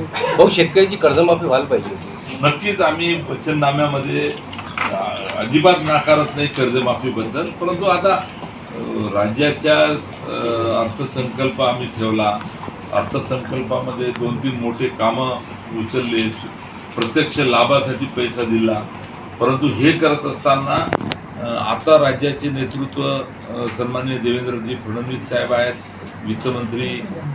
भाऊ शेतकऱ्यांची कर्जमाफी व्हायला पाहिजे नक्कीच आम्ही वचननाम्यामध्ये अजिबात नाकारत नाही कर्जमाफीबद्दल परंतु आता राज्याच्या अर्थसंकल्प आम्ही ठेवला. अर्थसंकल्पामध्ये दोन तीन मोठे कामं उचलले प्रत्यक्ष लाभासाठी पैसा दिला. परंतु हे करत असताना आता राज्याचे नेतृत्व अ, सन्माननीय देवेंद्रजी फडणवीस साहेब आहेत वित्तमंत्री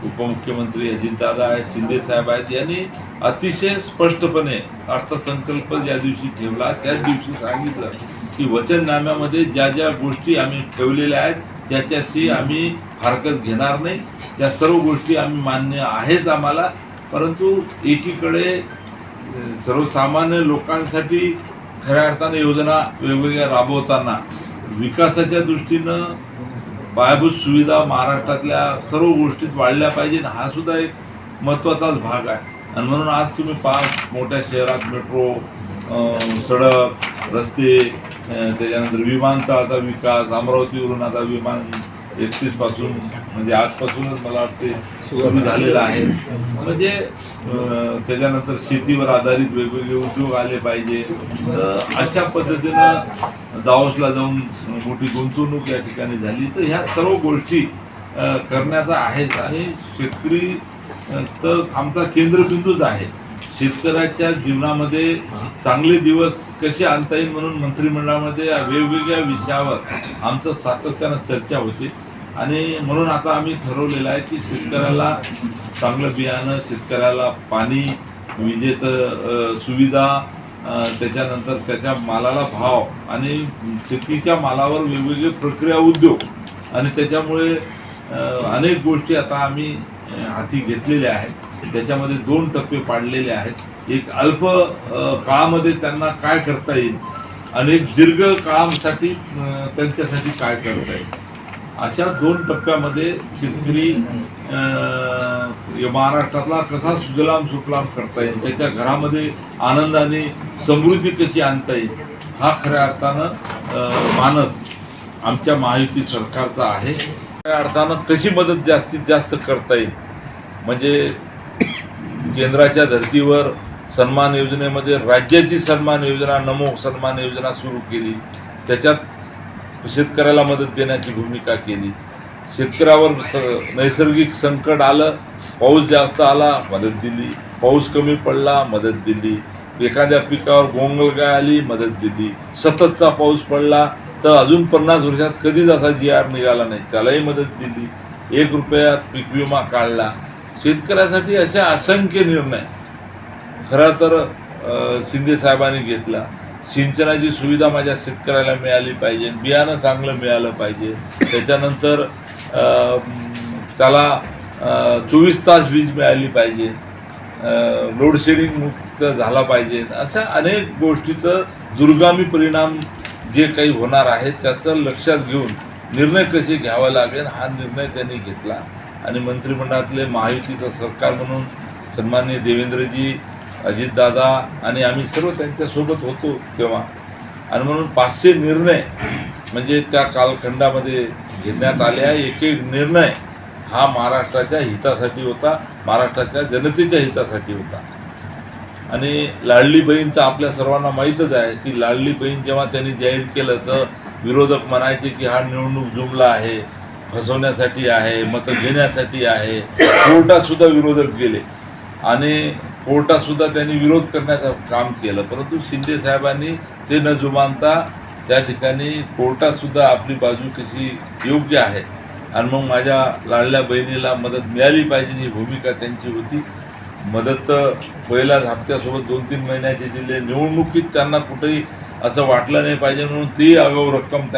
उपमुख्यमंत्री अजितदादा आहेत शिंदे साहेब आहेत यांनी अतिशय स्पष्टपणे अर्थसंकल्प ज्या दिवशी ठेवला त्याच दिवशी सांगितलं की वचननाम्यामध्ये ज्या ज्या गोष्टी आम्ही ठेवलेल्या आहेत त्याच्याशी आम्ही हरकत घेणार नाही. त्या सर्व गोष्टी आम्ही मान्य आहेच आम्हाला परंतु एकीकडे सर्वसामान्य लोकांसाठी खऱ्या अर्थाने योजना वेगवेगळ्या राबवताना विकासाच्या दृष्टीनं पायाभूत सुविधा महाराष्ट्रातल्या सर्व गोष्टीत वाढल्या पाहिजे हा सुद्धा एक महत्त्वाचाच भाग आहे. आणि म्हणून आज तुम्ही पाच मोठ्या शहरात मेट्रो सडक रस्ते त्याच्यानंतर विमानतळाचा विकास अमरावतीवरून आता विमान एकतीसपासून म्हणजे आजपासूनच मला वाटते सुरू झालेलं आहे. म्हणजे त्याच्यानंतर शेतीवर आधारित वेगवेगळे उद्योग आले पाहिजे. अशा पद्धतीनं दावसला जाऊन मोठी गुंतवणूक या ठिकाणी झाली. तर ह्या सर्व गोष्टी करण्याचा आहेत आणि शेतकरी तर आमचा केंद्रबिंदूच आहे. शेतकऱ्याच्या जीवनामध्ये चांगले दिवस कसे आणता येईल म्हणून मंत्रिमंडळामध्ये वेगवेगळ्या विषयावर आमचं सातत्यानं चर्चा होते. आणि म्हणून आता आम्ही ठरवलेलं आहे की शेतकऱ्याला चांगलं बियाणं शेतकऱ्याला पाणी विजेचं सुविधा त्याच्यानंतर त्याच्या मालाला भाव आणि शेतीच्या मालावर वेगवेगळे प्रक्रिया उद्योग. आणि त्याच्यामुळे अनेक गोष्टी आता आम्ही हाती घेतलेल्या आहेत. त्याच्यामध्ये दोन टप्पे पाडलेले आहेत. एक अल्प काळामध्ये त्यांना काय करता येईल? आणि एक दीर्घ काळासाठी त्यांच्यासाठी काय करता येईल? अशा दोन टप्प्यामध्ये शेतकरी महाराष्ट्रातला कसा सुजलाम सुफलाम करता येईल त्याच्या घरामध्ये आनंदाने समृद्धी कशी आणता येईल हा खऱ्या अर्थानं मानस आमच्या महायुती सरकारचा आहे. खऱ्या अर्थानं कशी मदत जास्तीत जास्त करता येईल म्हणजे केंद्राच्या धर्तीवर सन्मान योजनेमध्ये राज्याची सन्मान योजना नमो सन्मान योजना सुरू केली त्याच्यात शेतकऱ्याला मदत देण्याची भूमिका केली. शेतकऱ्यावर स- नैसर्गिक संकट आलं पाऊस जास्त आला मदत दिली. पाऊस कमी पडला मदत दिली. एखाद्या पिकावर गोंगलगाय आली मदत दिली. सततचा पाऊस पडला तर अजून पन्नास वर्षात कधीच असा जी आर निघाला नाही. त्यालाही मदत दिली. एक रुपयात पीक विमा काढला. शेतकऱ्यासाठी अशा असंख्य निर्णय खरं तर शिंदे साहेबांनी घेतला. सिंचनाची सुविधा माझ्या शेतकऱ्याला मिळाली पाहिजे बियाणं चांगलं मिळालं पाहिजे. त्याच्यानंतर त्याला चोवीस तास वीज मिळाली पाहिजे. लोडशेडिंग मुक्त झाला पाहिजे. अशा अनेक गोष्टीचं दुर्गामी परिणाम जे काही होणार आहेत त्याचं लक्षात घेऊन निर्णय कसे घ्यावा लागेल हा निर्णय त्यांनी घेतला. आणि मंत्रिमंडळातले महायुतीचं सरकार म्हणून सन्माननीय देवेंद्रजी अजितदादा आणि आम्ही सर्व त्यांच्यासोबत होतो तेव्हा. आणि म्हणून पाचशे निर्णय म्हणजे त्या कालखंडामध्ये घेण्यात आले आहे. एक एक निर्णय हा महाराष्ट्राच्या हितासाठी होता महाराष्ट्राच्या जनतेच्या हितासाठी होता. आणि लाडली बहीण तर आपल्या सर्वांना माहीतच आहे की लाडली बहीण जेव्हा त्यांनी जाहीर केलं तर विरोधक म्हणायचे की हा निवडणूक जुमला आहे फसवण्यासाठी आहे मतं घेण्यासाठी आहे. कोर्टात सुद्धा विरोधक गेले. आणि कोर्टात सुद्धा त्यांनी विरोध करण्याचं काम केलं. परंतु शिंदे साहेबांनी ते न जुमानता त्या ठिकाणी कोर्टात सुद्धा आपली बाजू कशी योग्य आहे आणि मग माझ्या लाडल्या बहिणीला मदत मिळाली पाहिजे ही भूमिका त्यांची होती. मदत तर पहिल्याच हप्त्यासोबत दोन तीन महिन्याचे दिले. निवडणुकीत त्यांना कुठेही असं वाटलं नाही पाहिजे म्हणून ती आगाऊ रक्कम त्यांना